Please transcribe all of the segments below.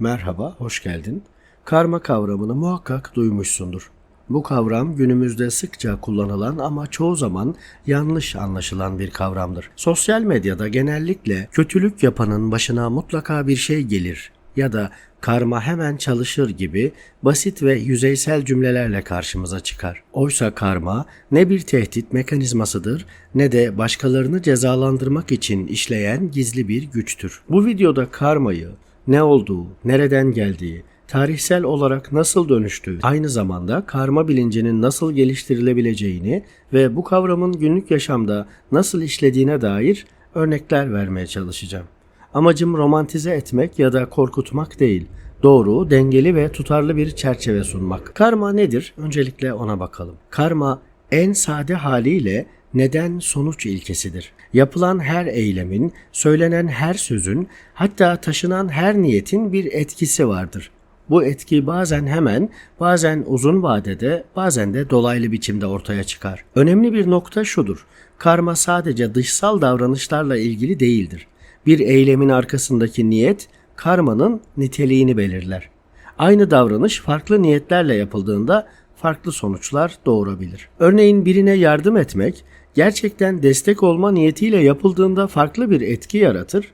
Merhaba, hoş geldin. Karma kavramını muhakkak duymuşsundur. Bu kavram günümüzde sıkça kullanılan ama çoğu zaman yanlış anlaşılan bir kavramdır. Sosyal medyada genellikle kötülük yapanın başına mutlaka bir şey gelir ya da karma hemen çalışır gibi basit ve yüzeysel cümlelerle karşımıza çıkar. Oysa karma ne bir tehdit mekanizmasıdır ne de başkalarını cezalandırmak için işleyen gizli bir güçtür. Bu videoda karmayı ne olduğu, nereden geldiği, tarihsel olarak nasıl dönüştüğü, aynı zamanda karma bilincinin nasıl geliştirilebileceğini ve bu kavramın günlük yaşamda nasıl işlediğine dair örnekler vermeye çalışacağım. Amacım romantize etmek ya da korkutmak değil. Doğru, dengeli ve tutarlı bir çerçeve sunmak. Karma nedir? Öncelikle ona bakalım. Karma en sade haliyle neden sonuç ilkesidir. Yapılan her eylemin, söylenen her sözün, hatta taşınan her niyetin bir etkisi vardır. Bu etki bazen hemen, bazen uzun vadede, bazen de dolaylı biçimde ortaya çıkar. Önemli bir nokta şudur. Karma sadece dışsal davranışlarla ilgili değildir. Bir eylemin arkasındaki niyet karmanın niteliğini belirler. Aynı davranış farklı niyetlerle yapıldığında farklı sonuçlar doğurabilir. Örneğin birine yardım etmek gerçekten destek olma niyetiyle yapıldığında farklı bir etki yaratır.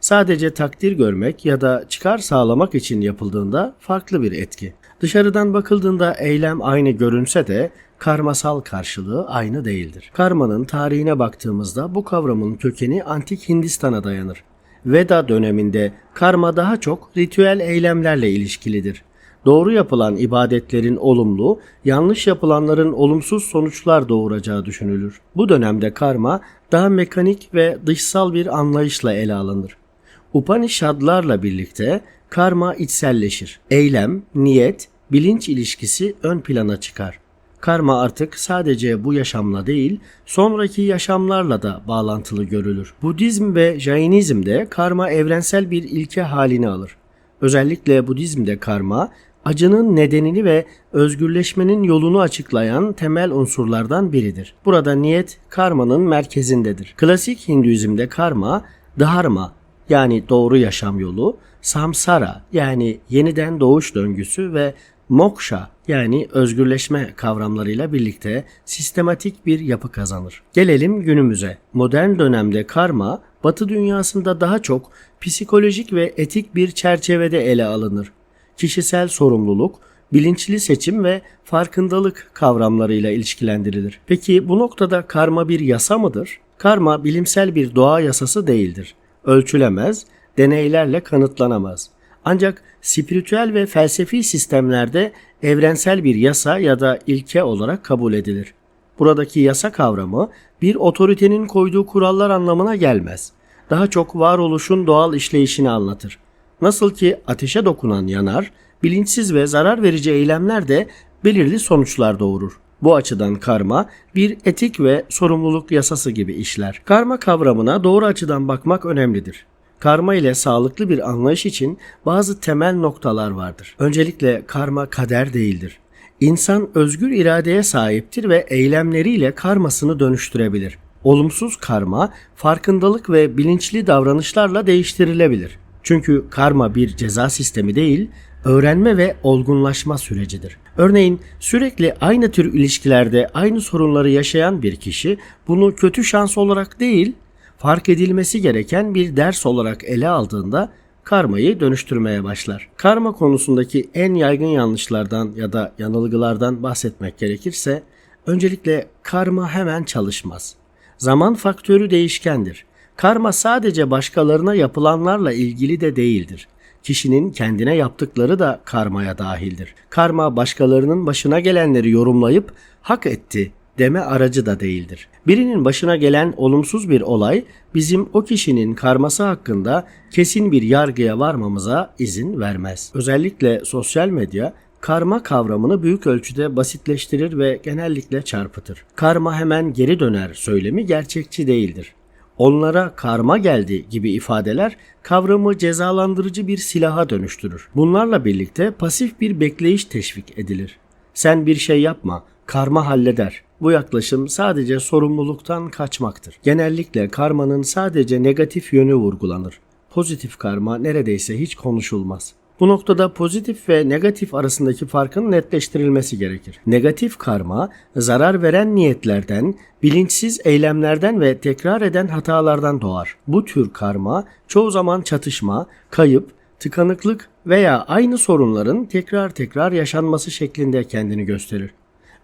Sadece takdir görmek ya da çıkar sağlamak için yapıldığında farklı bir etki. Dışarıdan bakıldığında eylem aynı görünse de karmasal karşılığı aynı değildir. Karmanın tarihine baktığımızda bu kavramın kökeni antik Hindistan'a dayanır. Veda döneminde karma daha çok ritüel eylemlerle ilişkilidir. Doğru yapılan ibadetlerin olumlu, yanlış yapılanların olumsuz sonuçlar doğuracağı düşünülür. Bu dönemde karma daha mekanik ve dışsal bir anlayışla ele alınır. Upanishadlarla birlikte karma içselleşir. Eylem, niyet, bilinç ilişkisi ön plana çıkar. Karma artık sadece bu yaşamla değil, sonraki yaşamlarla da bağlantılı görülür. Budizm ve Jainizm'de karma evrensel bir ilke halini alır. Özellikle Budizm'de karma, acının nedenini ve özgürleşmenin yolunu açıklayan temel unsurlardan biridir. Burada niyet karmanın merkezindedir. Klasik Hinduizm'de karma, dharma yani doğru yaşam yolu, samsara yani yeniden doğuş döngüsü ve moksha yani özgürleşme kavramlarıyla birlikte sistematik bir yapı kazanır. Gelelim günümüze. Modern dönemde karma Batı dünyasında daha çok psikolojik ve etik bir çerçevede ele alınır. Kişisel sorumluluk, bilinçli seçim ve farkındalık kavramlarıyla ilişkilendirilir. Peki bu noktada karma bir yasa mıdır? Karma bilimsel bir doğa yasası değildir. Ölçülemez, deneylerle kanıtlanamaz. Ancak spiritüel ve felsefi sistemlerde evrensel bir yasa ya da ilke olarak kabul edilir. Buradaki yasa kavramı bir otoritenin koyduğu kurallar anlamına gelmez. Daha çok varoluşun doğal işleyişini anlatır. Nasıl ki ateşe dokunan yanar, bilinçsiz ve zarar verici eylemler de belirli sonuçlar doğurur. Bu açıdan karma bir etik ve sorumluluk yasası gibi işler. Karma kavramına doğru açıdan bakmak önemlidir. Karma ile sağlıklı bir anlayış için bazı temel noktalar vardır. Öncelikle karma kader değildir. İnsan özgür iradeye sahiptir ve eylemleriyle karmasını dönüştürebilir. Olumsuz karma farkındalık ve bilinçli davranışlarla değiştirilebilir. Çünkü karma bir ceza sistemi değil, öğrenme ve olgunlaşma sürecidir. Örneğin sürekli aynı tür ilişkilerde aynı sorunları yaşayan bir kişi bunu kötü şans olarak değil, fark edilmesi gereken bir ders olarak ele aldığında karmayı dönüştürmeye başlar. Karma konusundaki en yaygın yanlışlardan ya da yanılgılardan bahsetmek gerekirse öncelikle karma hemen çalışmaz. Zaman faktörü değişkendir. Karma sadece başkalarına yapılanlarla ilgili de değildir. Kişinin kendine yaptıkları da karmaya dahildir. Karma başkalarının başına gelenleri yorumlayıp hak etti deme aracı da değildir. Birinin başına gelen olumsuz bir olay bizim o kişinin karması hakkında kesin bir yargıya varmamıza izin vermez. Özellikle sosyal medya karma kavramını büyük ölçüde basitleştirir ve genellikle çarpıtır. Karma hemen geri döner söylemi gerçekçi değildir. Onlara karma geldi gibi ifadeler kavramı cezalandırıcı bir silaha dönüştürür. Bunlarla birlikte pasif bir bekleyiş teşvik edilir. Sen bir şey yapma, karma halleder. Bu yaklaşım sadece sorumluluktan kaçmaktır. Genellikle karmanın sadece negatif yönü vurgulanır. Pozitif karma neredeyse hiç konuşulmaz. Bu noktada pozitif ve negatif arasındaki farkın netleştirilmesi gerekir. Negatif karma, zarar veren niyetlerden, bilinçsiz eylemlerden ve tekrar eden hatalardan doğar. Bu tür karma çoğu zaman çatışma, kayıp, tıkanıklık veya aynı sorunların tekrar tekrar yaşanması şeklinde kendini gösterir.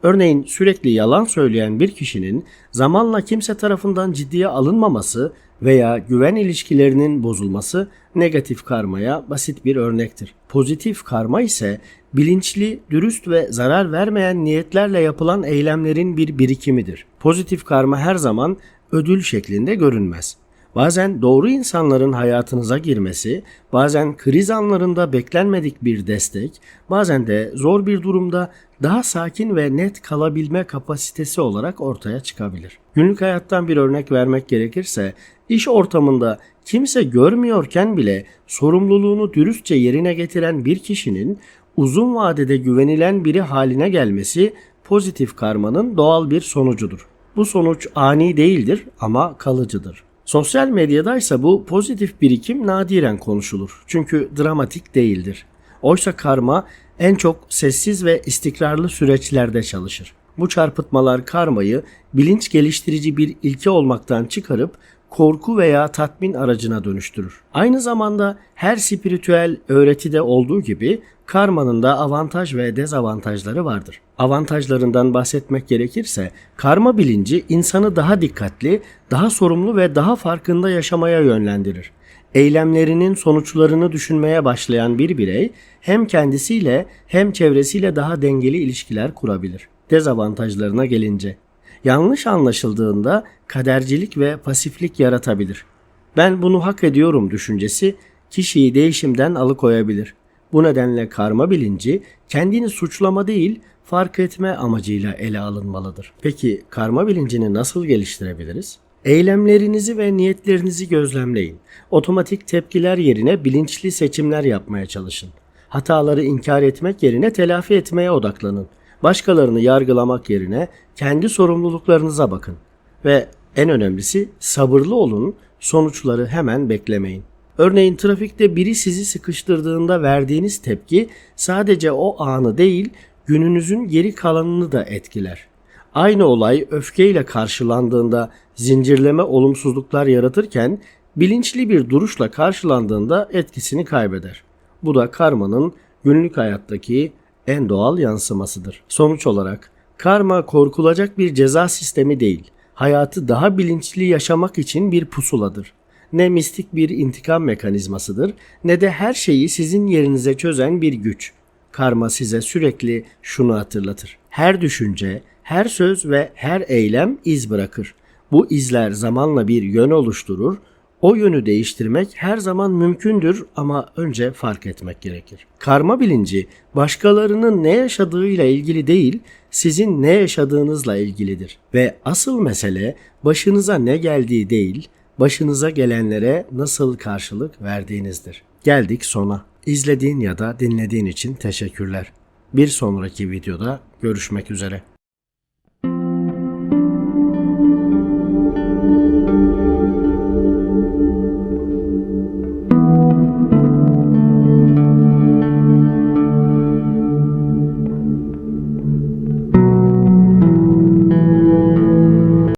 Örneğin sürekli yalan söyleyen bir kişinin zamanla kimse tarafından ciddiye alınmaması veya güven ilişkilerinin bozulması negatif karmaya basit bir örnektir. Pozitif karma ise bilinçli, dürüst ve zarar vermeyen niyetlerle yapılan eylemlerin bir birikimidir. Pozitif karma her zaman ödül şeklinde görünmez. Bazen doğru insanların hayatınıza girmesi, bazen kriz anlarında beklenmedik bir destek, bazen de zor bir durumda daha sakin ve net kalabilme kapasitesi olarak ortaya çıkabilir. Günlük hayattan bir örnek vermek gerekirse, iş ortamında kimse görmüyorken bile sorumluluğunu dürüstçe yerine getiren bir kişinin uzun vadede güvenilen biri haline gelmesi pozitif karmanın doğal bir sonucudur. Bu sonuç ani değildir ama kalıcıdır. Sosyal medyada ise bu pozitif birikim nadiren konuşulur. Çünkü dramatik değildir. Oysa karma en çok sessiz ve istikrarlı süreçlerde çalışır. Bu çarpıtmalar karmayı bilinç geliştirici bir ilke olmaktan çıkarıp korku veya tatmin aracına dönüştürür. Aynı zamanda her spiritüel öğretide olduğu gibi karmanın da avantaj ve dezavantajları vardır. Avantajlarından bahsetmek gerekirse karma bilinci insanı daha dikkatli, daha sorumlu ve daha farkında yaşamaya yönlendirir. Eylemlerinin sonuçlarını düşünmeye başlayan bir birey hem kendisiyle hem çevresiyle daha dengeli ilişkiler kurabilir. Dezavantajlarına gelince yanlış anlaşıldığında kadercilik ve pasiflik yaratabilir. Ben bunu hak ediyorum düşüncesi kişiyi değişimden alıkoyabilir. Bu nedenle karma bilinci kendini suçlama değil, fark etme amacıyla ele alınmalıdır. Peki karma bilincini nasıl geliştirebiliriz? Eylemlerinizi ve niyetlerinizi gözlemleyin. Otomatik tepkiler yerine bilinçli seçimler yapmaya çalışın. Hataları inkar etmek yerine telafi etmeye odaklanın. Başkalarını yargılamak yerine kendi sorumluluklarınıza bakın. Ve en önemlisi sabırlı olun, sonuçları hemen beklemeyin. Örneğin trafikte biri sizi sıkıştırdığında verdiğiniz tepki sadece o anı değil, gününüzün geri kalanını da etkiler. Aynı olay öfkeyle karşılandığında zincirleme olumsuzluklar yaratırken bilinçli bir duruşla karşılandığında etkisini kaybeder. Bu da karmanın günlük hayattaki en doğal yansımasıdır. Sonuç olarak karma korkulacak bir ceza sistemi değil, hayatı daha bilinçli yaşamak için bir pusuladır. Ne mistik bir intikam mekanizmasıdır ne de her şeyi sizin yerinize çözen bir güç. Karma size sürekli şunu hatırlatır. Her düşünce, her söz ve her eylem iz bırakır. Bu izler zamanla bir yön oluşturur. O yönü değiştirmek her zaman mümkündür ama önce fark etmek gerekir. Karma bilinci başkalarının ne yaşadığıyla ilgili değil, sizin ne yaşadığınızla ilgilidir. Ve asıl mesele başınıza ne geldiği değil, başınıza gelenlere nasıl karşılık verdiğinizdir. Geldik sona. İzlediğin ya da dinlediğin için teşekkürler. Bir sonraki videoda görüşmek üzere.